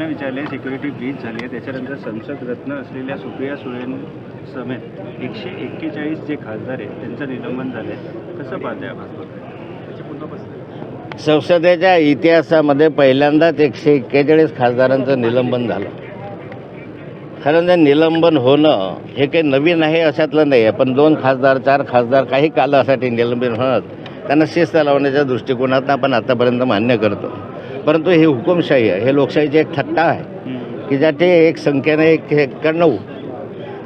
प्रश्न विचारले सिक्युरिटी ब्रीच झाली आहे त्याच्यानंतर संसद रत्न असलेल्या सुप्रिया सुळेन समेत एकशे एक्केचाळीस जे खासदार आहेत त्यांचं निलंबन झालं आहे कसं पाहते संसदेच्या इतिहासामध्ये पहिल्यांदाच एकशे एक्केचाळीस खासदारांचं निलंबन झालं. खरं तर निलंबन होणं हे काही नवीन आहे अशातलं नाही आहे पण दोन खासदार चार खासदार काही कालासाठी निलंबन होणं त्यांना शिस्त लावण्याच्या दृष्टिकोनातून आपण आतापर्यंत मान्य करतो. परंतु ही हुकुमशाही आहे. हे लोकशाहीची एक थट्टा आहे. की ज्याचे एक संख्येने एक एक्क्याण्णव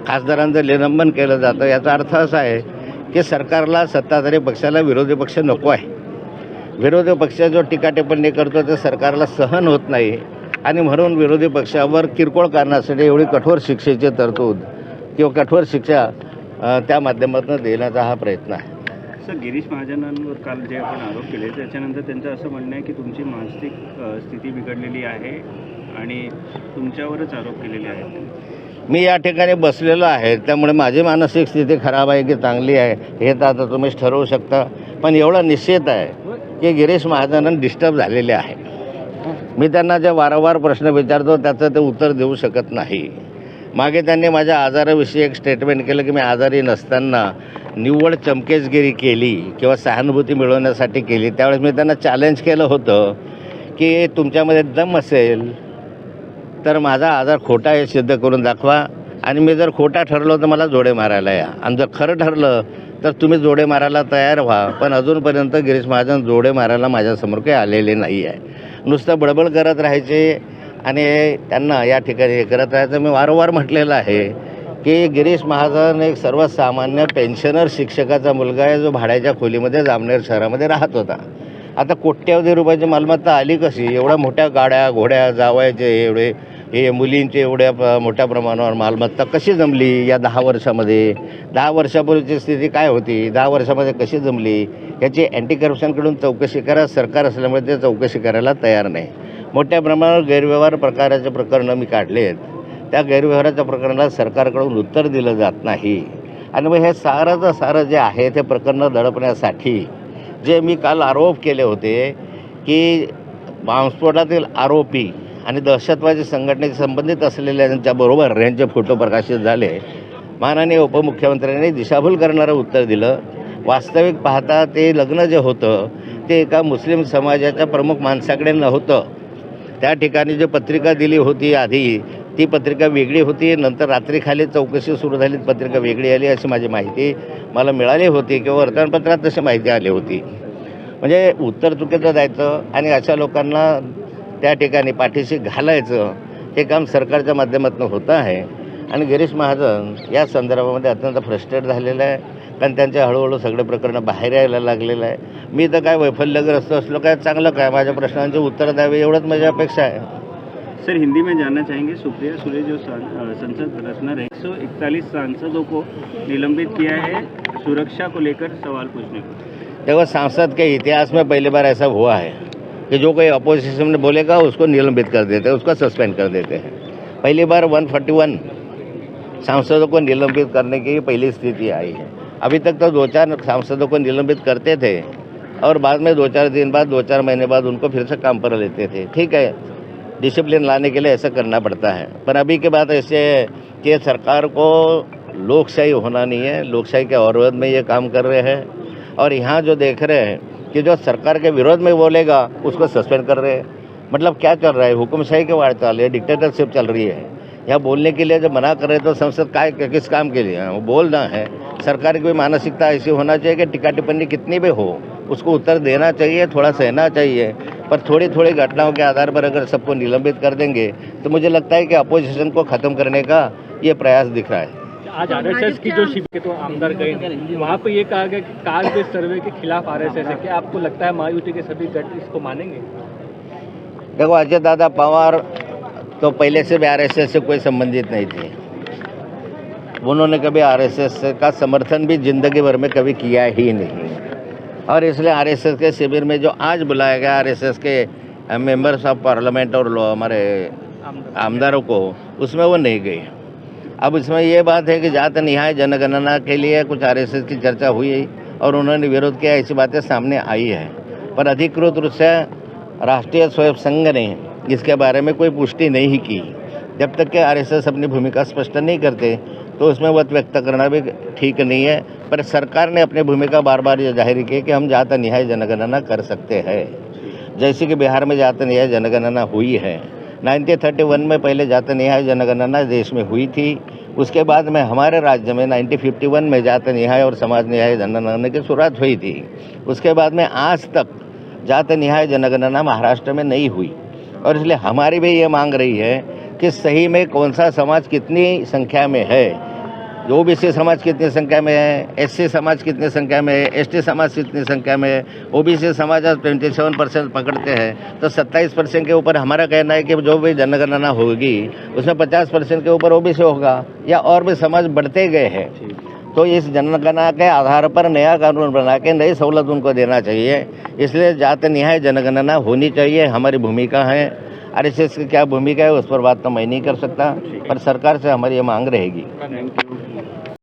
खासदारांचं निलंबन केलं जातं याचा अर्थ असा आहे की सरकारला सत्ताधारी पक्षाला विरोधी पक्ष नको आहे. विरोधी पक्ष जो टीका टिप्पणी करतो ते सरकारला सहन होत नाही. आणि म्हणून विरोधी पक्षावर किरकोळ कारणासाठी एवढी कठोर शिक्षेची तरतूद किंवा कठोर शिक्षा त्या माध्यमातून देण्याचा हा प्रयत्न आहे. सर गिरीश महाजनांवर काल जे आपण आरोप केले त्याच्यानंतर त्यांचं असं म्हणणं आहे की तुमची मानसिक स्थिती बिघडलेली आहे आणि तुमच्यावरच आरोप केलेले आहेत. मी या ठिकाणी बसलेलो आहे त्यामुळे माझी मानसिक स्थिती खराब आहे की चांगली आहे हे तर आता तुम्हीच ठरवू शकता. पण एवढं निश्चित आहे की गिरीश महाजन डिस्टर्ब झालेले आहे. मी त्यांना जे वारंवार प्रश्न विचारतो त्याचं ते उत्तर देऊ शकत नाही. मागे त्यांनी माझ्या आजाराविषयी एक स्टेटमेंट केलं की मी आजारी नसताना निव्वळ चमकेचगिरी केली किंवा सहानुभूती मिळवण्यासाठी केली. त्यावेळेस मी त्यांना चॅलेंज केलं होतं की तुमच्यामध्ये दम असेल तर माझा आजार खोटा आहे सिद्ध करून दाखवा. आणि मी जर खोटा ठरलो तर मला जोडे मारायला या. आणि जर खरं ठरलं तर तुम्ही जोडे मारायला तयार व्हा. पण अजूनपर्यंत गिरीश महाजन जोडे मारायला माझ्यासमोर काही आलेले नाही आहे नुसतं बडबड करत राहायचे. आणि त्यांना या ठिकाणी हे करत राहायचं. मी वारंवार म्हटलेलं आहे की गिरीश महाजन एक सर्वसामान्य पेन्शनर शिक्षकाचा मुलगा आहे जो भाड्याच्या खोलीमध्ये जामनेर शहरामध्ये राहत होता. आता कोट्यावधी रुपयाची मालमत्ता आली कशी? एवढ्या मोठ्या गाड्या घोड्या जावायचे एवढे हे मुलींचे एवढ्या मोठ्या प्रमाणावर मालमत्ता कशी जमली या दहा वर्षामध्ये? दहा वर्षापूर्वीची स्थिती काय होती? दहा वर्षामध्ये कशी जमली? याची अँटी करप्शनकडून चौकशी करा. सरकार असल्यामुळे ते चौकशी करायला तयार नाही. मोठ्या प्रमाणावर गैरव्यवहार प्रकाराचे प्रकरणं मी काढले आहेत त्या गैरव्यवहाराच्या प्रकरणाला सरकारकडून उत्तर दिलं जात नाही. आणि मग हे सारंचं सारं जे आहे ते प्रकरणं दडपण्यासाठी जे मी काल आरोप केले होते की बॉम्बस्फोटातील आरोपी आणि दहशतवादी संघटनेशी संबंधित असलेल्यांच्याबरोबर यांचे फोटो प्रकाशित झाले. माननीय उपमुख्यमंत्र्यांनी दिशाभूल करणारं उत्तर दिलं. वास्तविक पाहता ते लग्न जे होतं ते एका मुस्लिम समाजाच्या प्रमुख माणसाकडे नव्हतं. त्या ठिकाणी जी पत्रिका दिली होती आधी ती पत्रिका वेगळी होती. नंतर रात्री खाली चौकशी सुरू झाली पत्रिका वेगळी आली अशी माझी माहिती मला मिळाली होती किंवा वर्तमानपत्रात तशी माहिती आली होती. म्हणजे उत्तर चुकीचं जायचं आणि अशा लोकांना त्या ठिकाणी पाठीशी घालायचं हे काम सरकारच्या माध्यमातून होतं आहे. आणि गिरीश महाजन या संदर्भामध्ये अत्यंत फ्रस्ट्रेट झालेलं आहे. कारण त्यांचे हळूहळू सगळे प्रकरणं बाहेर यायला लागलेलं आहे. मी तर काय वैफल्यग्रस्त असलो काय चांगलं काय? माझ्या प्रश्नांची उत्तर द्यावी एवढंच माझी अपेक्षा आहे. सर हिंदी में जानना चाहेंगे सुप्रिया सुले जो संसद रचना एक सौ इकतालीस सांसदों को निलंबित किया है सुरक्षा को लेकर सवाल पूछने को। देखो सांसद के इतिहास में पहली बार ऐसा हुआ है कि जो कोई अपोजिशन में बोलेगा उसको निलंबित कर देते हैं उसको सस्पेंड कर देते हैं। पहली बार 141 सांसदों को निलंबित करने की पहली स्थिति आई है। अभी तक तो दो चार सांसदों को निलंबित करते थे और बाद में दो चार दिन बाद, दो चार महीने बाद उनको फिर से काम पर लेते थे। ठीक है डिसिप्लिन लाने के लिए ऐसा करना पड़ता है। पर अभी के बाद ऐसे कि सरकार को लोकशाही होना नहीं है, लोकशाही के अवरोध में ये काम कर रहे हैं। और यहाँ जो देख रहे हैं कि जो सरकार के विरोध में बोलेगा, उसको सस्पेंड कर रहे हैं। मतलब क्या चल रहा है? हुकुमशाही के वार चल रही है डिक्टेटरशिप चल रही है। यहाँ बोलने के लिए जब मना कर रहे तो संसद का, किस काम के लिए? है? वो बोलना है। सरकार की भी मानसिकता ऐसी होना चाहिए कि टिक्का टिप्पणी कितनी भी हो उसको उत्तर देना चाहिए थोड़ा सहना चाहिए। पर थोड़ी थोड़ी घटनाओं के आधार पर अगर सबको निलंबित कर देंगे तो मुझे लगता है कि अपोजिशन को ख़त्म करने का ये प्रयास दिख रहा है। आज आरएसएस की जो शिविर के तो आमदार गए वहाँ पे ये कहा गया कि काल बेस्ड सर्वे के खिलाफ आरएसएस है। क्या आपको लगता है महायुति के सभी गट इसको मानेंगे? देखो अजय दादा पवार तो पहले से भी आरएसएस से कोई संबंधित नहीं थे। उन्होंने कभी आरएसएस का समर्थन भी ज़िंदगी भर में कभी किया ही नहीं। और इसलिए आरएसएस के शिविर में जो आज बुलाया गया, आरएसएस के मेंबर्स ऑफ़ पार्लियामेंट और हमारे आमदारों को, उसमें वो नहीं गए। अब इसमें ये बात है कि जात न्याय जनगणना के लिए कुछ आरएसएस की चर्चा हुई और उन्होंने विरोध किया, ऐसी बातें सामने आई है। पर अधिकृत रूप से राष्ट्रीय स्वयं संघ ने इसके बारे में कोई पुष्टि नहीं की। जब तक कि आरएसएस अपनी भूमिका स्पष्ट नहीं करते तो उसमें मत व्यक्त करना भी ठीक नहीं है। पर सरकार ने अपनी भूमिका बार बार ये ज़ाहिर की कि हम जात न्याय जनगणना कर सकते हैं। जैसे कि बिहार में जात न्याय जनगणना हुई है। 1931 में पहले जात न्याय जनगणना देश में हुई थी। उसके बाद में हमारे राज्य में 1951 में जात न्याय और समाज न्याय जनगणना की शुरुआत हुई थी। उसके बाद में आज तक जात न्याय जनगणना महाराष्ट्र में नहीं हुई। और इसलिए हमारी भी ये मांग रही है कि सही में कौन सा समाज कितनी संख्या में है? ओ बी सी समाज कितनी संख्या में है? एस सी समाज कितनी संख्या में है? एस टी समाज कितनी संख्या में है? ओ बी सी समाज आज ट्वेंटी सेवन परसेंट पकड़ते हैं। तो सत्ताईस परसेंट के ऊपर हमारा कहना है कि जो भी जनगणना होगी, उसमें पचास परसेंट के ऊपर ओ बी सी होगा या और भी समाज बढ़ते गए हैं। तो इस जनगणना के आधार पर नया कानून बना के नई सहूलत उनको देना चाहिए। इसलिए जात न्याय जनगणना होनी चाहिए। हमारी भूमिका है। आर की क्या भूमिका है उस पर बात तो मैं नहीं कर सकता पर सरकार से हमारी ये मांग रहेगी।